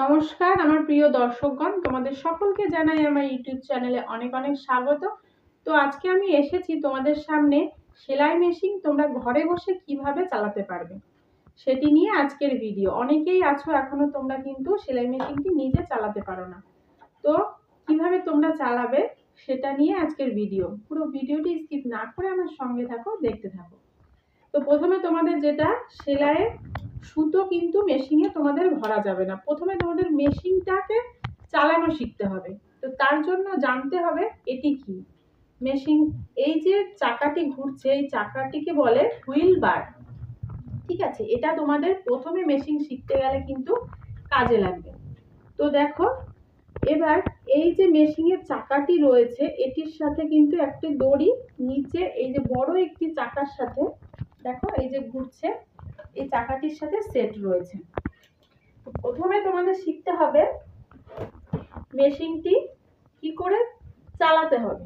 নমস্কার, আমার প্রিয় দর্শকগণ, তোমাদের সকলকে জানাই আমার ইউটিউব চ্যানেলে অনেক অনেক স্বাগত। তো আজকে আমি এসেছি তোমাদের সামনে সেলাই মেশিন তোমরা ঘরে বসে কীভাবে চালাতে পারবে সেটি নিয়ে আজকের ভিডিও। অনেকেই আছো এখনও তোমরা কিন্তু সেলাই মেশিনটি নিজে চালাতে পারো না। তো কীভাবে তোমরা চালাবে সেটা নিয়ে আজকের ভিডিও। পুরো ভিডিওটি স্কিপ না করে আমার সঙ্গে থাকো, দেখতে থাকো। তো প্রথমে তোমাদের যেটা সেলাইয়ের সুতো কিন্তু মেশিনে তোমাদের ভরা যাবে না। প্রথমে তোমাদের মেশিনটাকে চালানো শিখতে হবে। তো তার জন্য জানতে হবে এটি কি। মেশিন এই যে চাকাটি ঘুরছে, এই চাকাটিকে বলে হুইল বার ঠিক আছে? এটা তোমাদের প্রথমে মেশিন শিখতে গেলে কিন্তু কাজে লাগবে। তো দেখো, এবার এই যে মেশিনের চাকাটি রয়েছে, এটির সাথে কিন্তু একটি দড়ি নিচে, এই যে বড় একটি চাকার সাথে, দেখো, এই যে ঘুরছে। এই চাকাটির সাথে সেট রয়েছে। প্রথমে তোমাদের শিখতে হবে মেশিনটি কি করে চালাতে হবে।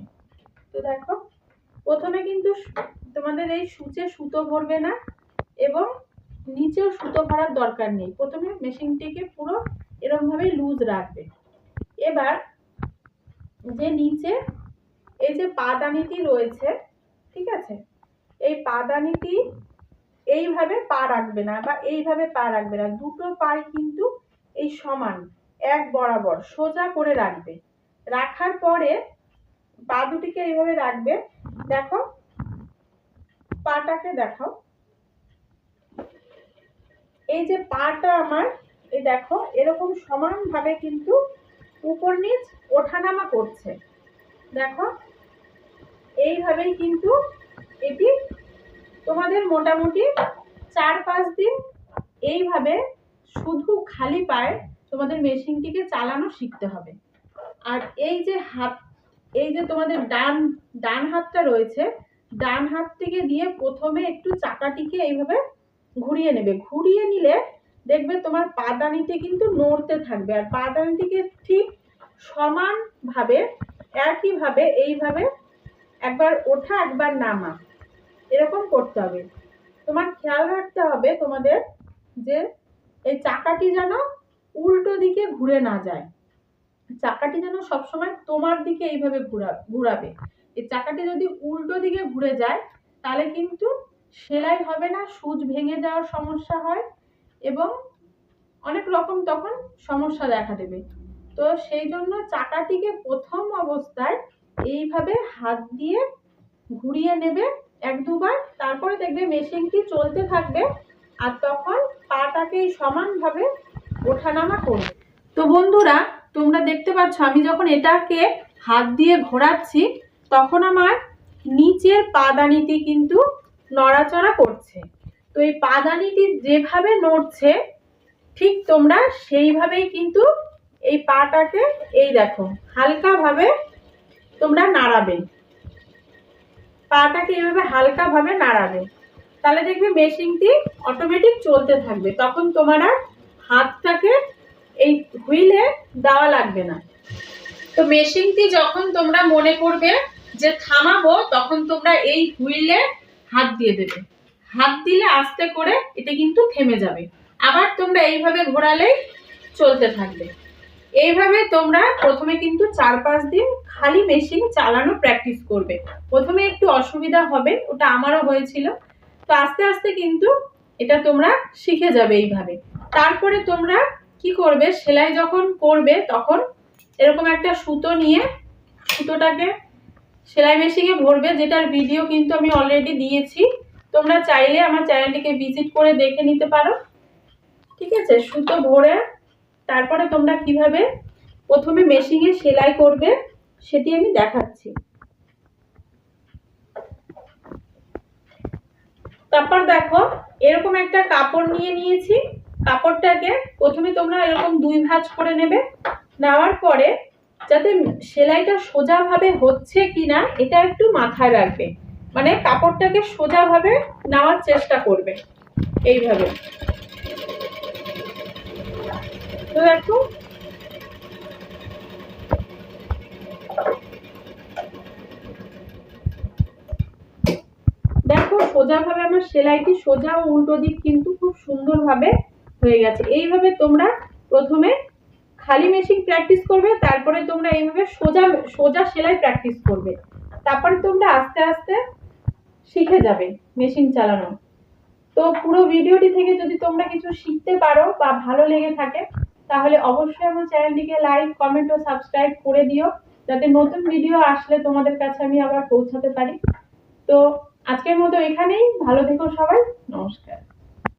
তো দেখো, প্রথমে কিন্তু তোমাদের এই সূচে সুতো ভরবে না এবং নিচেও সুতো ভরার দরকার নেই। প্রথমে মেশিনটিকে পুরো এরকমভাবেই লুজ রাখবে। এবার যে নিচে এই যে পাদানিটি রয়েছে, ঠিক আছে? এই পাদানিটি এইভাবে পা রাখবে না বা এইভাবে পা রাখবে না। দুটো পাই কিন্তু এই সমান, এক বরাবর, সোজা করে রাখবে। রাখার পরে পা দুটিকে এইভাবে রাখবে। দেখো, পাটাকে দেখাও। এই যে পাটা আমার, এই দেখো, এরকম সমানভাবে কিন্তু উপর নিচ ওঠানামা করছে। দেখো, এইভাবেই কিন্তু এটি তোমাদের মোটামুটি চার পাঁচ দিন এইভাবে শুধু খালি পায়ে তোমাদের মেশিনটিকে চালানো শিখতে হবে। আর এই যে হাত, এই যে তোমাদের ডান ডান হাতটা রয়েছে, ডান হাতটিকে দিয়ে প্রথমে একটু চাকাটিকে এইভাবে ঘুরিয়ে নেবে। ঘুরিয়ে নিলে দেখবে তোমার পাদানিতে কিন্তু নড়তে থাকবে আর পাদানিটিকে ঠিক সমানভাবে, একইভাবে এইভাবে একবার ওঠা, একবার নামা। এরকম করতে হবে। তোমার খেয়াল রাখতে হবে তোমাদের যে এই চাকাটি যেন উল্টো দিকে ঘুরে না যায়। চাকাটি যেন সবসময় তোমার দিকে এইভাবে ঘুরা, ঘুরাবে। এই চাকাটি যদি উল্টো দিকে ঘুরে যায়, তাহলে কিন্তু সেলাই হবে না, সুচ ভেঙে যাওয়ার সমস্যা হয় এবং অনেক রকম তখন সমস্যা দেখা দেবে। তো সেই জন্য চাকাটিকে প্রথম অবস্থায় এইভাবে হাত দিয়ে ঘুরিয়ে নেবে এক দুবার, তারপরে দেখবে মেশিনটি চলতে থাকবে আর তখন পাটাকে সমানভাবে ওঠানামা করবে। তো বন্ধুরা, তোমরা দেখতে পাচ্ছ আমি যখন এটাকে হাত দিয়ে ঘোরাচ্ছি, তখন আমার নিচের পাদানিটি কিন্তু নড়াচড়া করছে। তো এই পাদানিটি যেভাবে নড়ছে, ঠিক তোমরা সেইভাবেই কিন্তু এই পাটাকে, এই দেখো, হালকাভাবে তোমরা নাড়াবে। পাটাকে এভাবে হালকাভাবে নাড়াবে। তাহলে দেখবে মেশিনটি অটোমেটিক চলতে থাকবে। তখন তোমার আর হাতটাকে এই হুইলে দেওয়া লাগবে না। তো মেশিনটি যখন তোমরা মনে করবে যে থামাবো, তখন তোমরা এই হুইলে হাত দিয়ে দেবে। হাত দিলে আস্তে করে এটা কিন্তু থেমে যাবে। আবার তোমরা এইভাবে ঘোরালেই চলতে থাকবে। এইভাবে তোমরা প্রথমে কিন্তু চার পাঁচ দিন খালি মেশিন চালানো প্র্যাকটিস করবে। প্রথমে একটু অসুবিধা হবে, ওটা আমারও হয়েছিল। তো আস্তে আস্তে কিন্তু এটা তোমরা শিখে যাবে এইভাবে। তারপরে তোমরা কি করবে, সেলাই যখন করবে তখন এরকম একটা সুতো নিয়ে সুতোটাকে সেলাই মেশিনে ভরবে, যেটার ভিডিও কিন্তু আমি অলরেডি দিয়েছি। তোমরা চাইলে আমার চ্যানেলটিকে ভিজিট করে দেখে নিতে পারো। ঠিক আছে? সুতো ভরে তারপরে তোমরা কীভাবে প্রথমে মেশিনে সেলাই করবে সেটি আমি দেখাচ্ছি। তারপর দেখো, এরকম একটা কাপড় নিয়ে নিয়েছি। কাপড়টাকে প্রথমে তোমরা এরকম দুই ভাঁজ করে নেবে। নেওয়ার পরে যাতে সেলাইটা সোজাভাবে হচ্ছে কি না এটা একটু মাথায় রাখবে। মানে কাপড়টাকে সোজাভাবে নেওয়ার চেষ্টা করবে। এইভাবে। তো দেখো দেখো, সোজাভাবে আমার সেলাইটি সোজা উল্টো দিক কিন্তু খুব সুন্দরভাবে হয়ে গেছে। এইভাবে তোমরা প্রথমে খালি প্র্যাকটিস করবে, তারপরে তোমরা এইভাবে সোজা সোজা সেলাই প্র্যাকটিস করবে। তারপরে তোমরা আস্তে আস্তে শিখে যাবে মেশিন চালানো। তো পুরো ভিডিওটি থেকে যদি তোমরা কিছু শিখতে পারো বা ভালো লেগে থাকে তাহলে অবশ্যই আমার চ্যানেলটিকে লাইক কমেন্ট ও সাবস্ক্রাইব করে দিও, যাতে নতুন ভিডিও আসলে তোমাদের কাছে আমি আবার পৌঁছাতে পারি। তো আজকের মতো এখানেই, ভালো থেকো সবাই, নমস্কার।